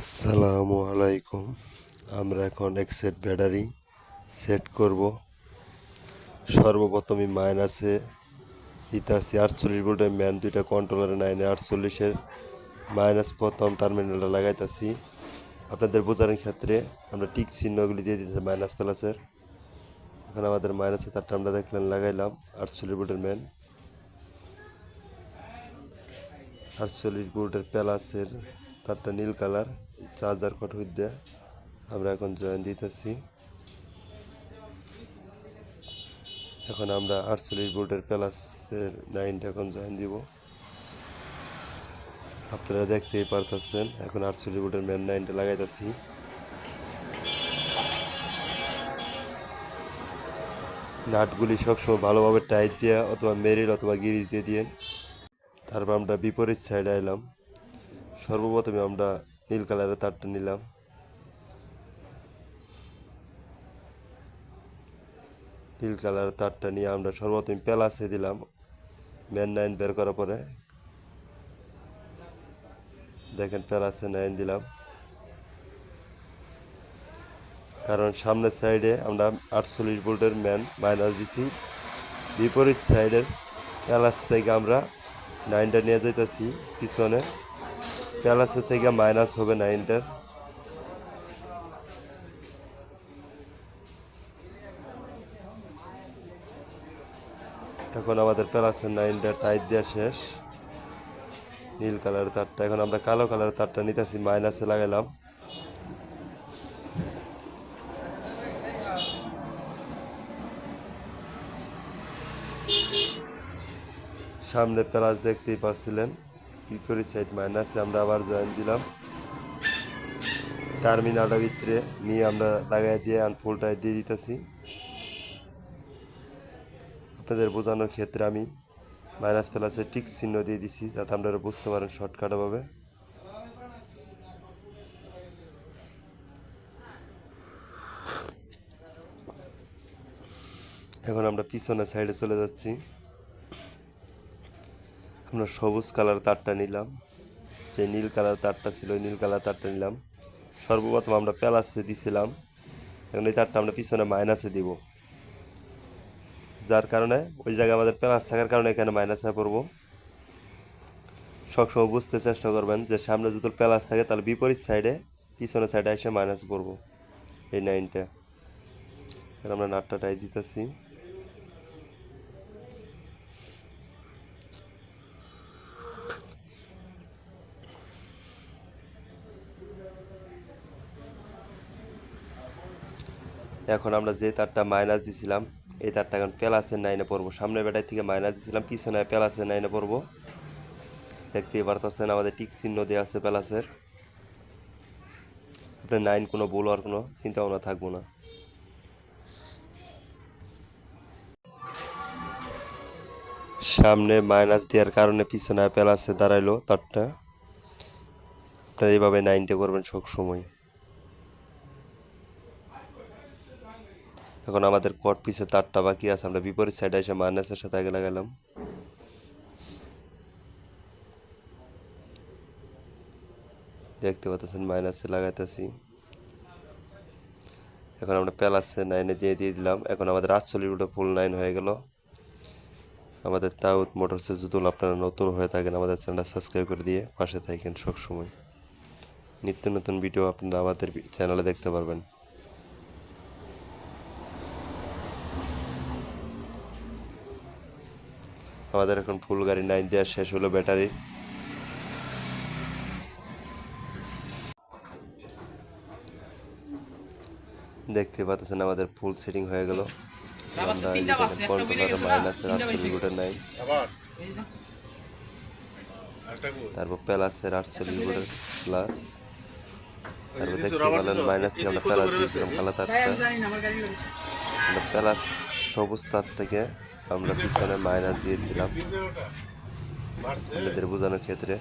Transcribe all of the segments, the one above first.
আসসালামু আলাইকুম। আমরা এখন এক সেট ব্যাটারি সেট করব সর্বপ্রথমে মাইনাসে ইতাসি আটচল্লিশ ভোল্টের ম্যান দুইটা কন্ট্রোলারে নাইনে আটচল্লিশের মাইনাস প্রথম টার্মিনালটা লাগাইতেছি। আপনাদের বোঝানোর ক্ষেত্রে আমরা টিক চিহ্নগুলি দিয়ে দিতেছি মাইনাস প্লাসের এখন আমাদের মাইনাসে তারটা আমরা দেখলেন লাগাইলাম, আটচল্লিশ ভোল্টের ম্যান আটচল্লিশ ভোল্টের প্লাসের তারটা নীল কালার, চার্জার কট হইতে আমরা এখন জয়েন দিতেছি। এখন আমরা আটচল্লিশ ভোল্টের প্লাসের নাইনটা এখন জয়েন দিব। আপনারা দেখতেই পারতেছেন, এখন আটচল্লিশ ভোল্টের মেন নাইনটা লাগাইতেছি। নাটগুলি সবসময় ভালোভাবে টাইট দিয়ে অথবা মেরিল অথবা গিরিজ দিয়ে দিয়েন। তারপর আমরা বিপরীত সাইডে এলাম সর্বপ্রথমে আমরা নীল কালারের তারটা নিলাম। নীল কালারের তারটা নিয়ে আমরা সর্বপ্রথম প্যালাসে দিলাম। মেন নাইন বের করার পরে দেখেন প্যালাসে নাইন দিলাম। কারণ সামনের সাইডে আমরা আটচল্লিশ ভোল্টের ম্যান মাইনাস দিছি। বিপরীত সাইডের প্যালাস থেকে আমরা নাইনটা নিয়ে যেতেছি পিছনে। প্যালাসের থেকে মাইনাস হবে নাইনটার। এখন আমাদের প্যালাসের নাইনটা টাইট দেওয়া শেষ। নীল কালারের তারটা। এখন আমরা কালো কালারের তারটা নিতেছি, মাইনাসে লাগাইলাম সামনে প্লাস দেখতেই পারছিলেন। বিপরীত সাইড মাইনাসে আমরা আবার জয়েন দিলাম। টার্মিনালটা ভিতরে নিয়ে আমরা লাগাই দিয়ে আনফোল্ডটায় দিয়ে দিতেছি। আপনাদের বোঝানোর ক্ষেত্রে আমি মাইনাস প্লাসের টিক চিহ্ন দিয়ে দিছি, যাতে আপনারা বুঝতে পারেন শর্টকাটভাবে এখন আমরা পিছনের সাইডে চলে যাচ্ছি। আমরা সবুজ কালার তারটা নিলাম। যে নীল কালার তারটা ছিল, ওই নীল কালার তারটা নিলাম। সর্বপ্রথম আমরা প্যালাসে দিছিলাম। এখন এই তারটা আমরা পিছনে মাইনাসে দিব। যার কারণে ওই জায়গায় আমাদের প্যালাস থাকার কারণে এখানে মাইনাসে পড়ব। সবসময় বুঝতে চেষ্টা করবেন যে সামনে যদি প্যালাস থাকে, তাহলে বিপরীত সাইডে পিছনের সাইডে এসে মাইনাস পড়ব এই নাইনটা আমরা নাটটা টাই দিতেছি। এখন আমরা যে তারটা মাইনাস দিছিলাম, এই তারটা এখন প্যালাসের নাইনে পড়ব। সামনের বেটার থেকে মাইনাস দিছিলাম, পিছনে প্যালাসের নাইনে পড়ব। দেখতেই পারতেছেন, আমাদের টিক চিহ্ন দেওয়া আছে প্যালাসের আপনার নাইন কোনো ভুল আর কোনো চিন্তা ভাবনা থাকব না। সামনে মাইনাস দেওয়ার কারণে পিছনে প্যালাসে দাঁড়াইলো তারটা। আপনারা এইভাবে নাইনটা করবেন সব সময় এখন আমাদের কট পিছে তারটা বাকি আছে, আমরা বিপরীত সাইডে এসে মাইনাসের সাথে আগে লাগালাম। দেখতে পাচ্ছেন, মাইনাসে লাগাইতেছি। এখন আমরা প্যালাসে নাইনে দিয়ে দিয়ে দিলাম। এখন আমাদের আটচল্লিশ উঠে ফুল নাইন হয়ে গেল। আমাদের তাউত মোটরসের যদি আপনারা নতুন হয়ে থাকেন, আমাদের চ্যানেলটা সাবস্ক্রাইব করে দিয়ে পাশে থাকেন সবসময়। নিত্য নতুন ভিডিও আপনারা আমাদের চ্যানেলে দেখতে পারবেন। আমাদের এখন ফুল গাড়ি নাইন দেওয়া শেষ হলো ব্যাটারি দেখতে পাচ্ছেন আমাদের ফুল সেটিং হয়ে গেল। আমরা কন্ট্রোলারে মাইনাসের আটচল্লিশ নাই? তারপর আটচল্লিশ প্লাস তারপর দেখতে পেলেন মাইনাস থেকে আমরা দিয়েছিলাম কালা তারটা আমার সবুজ তার থেকে আমরা পিছনে মাইনাস দিয়েছিলাম? আপনাদের বোঝানোর ক্ষেত্রে।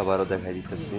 আবারও দেখাই দিতেছি।